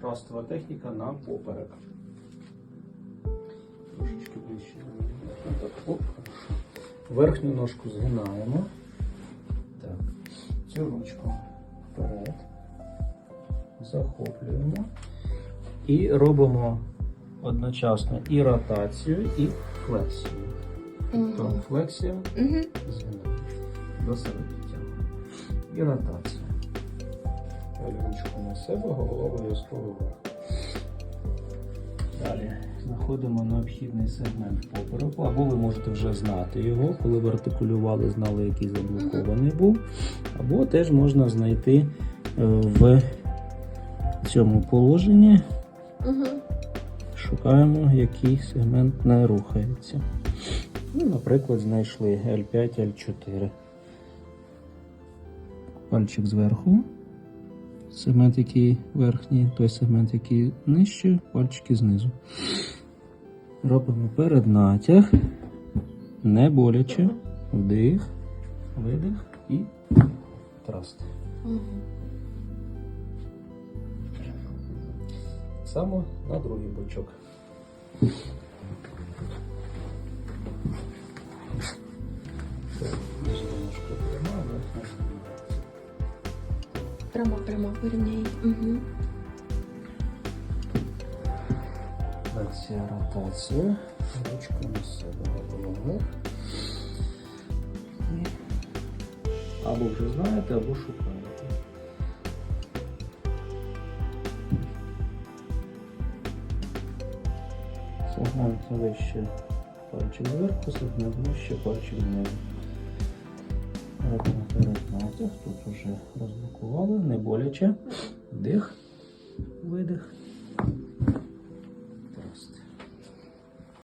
трастова техніка на поперек. Трошечки ближче. Так, оп. Верхню ножку згинаємо. Так. Цю ручку вперед. Захоплюємо. І робимо одночасно і ротацію, і флексію. Тобто флексія Угу. згинаємо. До себе підтягуємо. І ротація. Ручку себе, голова обов'язково. Далі знаходимо необхідний сегмент попереку, або ви можете вже знати його, коли ви артикулювали, знали, який заблокований був. Або теж можна знайти е, в цьому положенні. Шукаємо, який сегмент не рухається. Ну, наприклад, знайшли L5, L4. Пальчик зверху. Сегмент, який верхній, той сегмент, який нижче, пальчики знизу. Робимо переднатяг. Не боляче. Вдих, видих і траст. Угу. Так само на другий бочок. Прямо, прямо порівняй. Угу. Флексія, ротація. Ручку на себе голову. І Або вже знаєте, або шукаєте. Сегмент вище пальчик зверху, сегмент вище пальчик знизу. Робимо натяг. тут вже розблокували, не боляче. Вдих, видих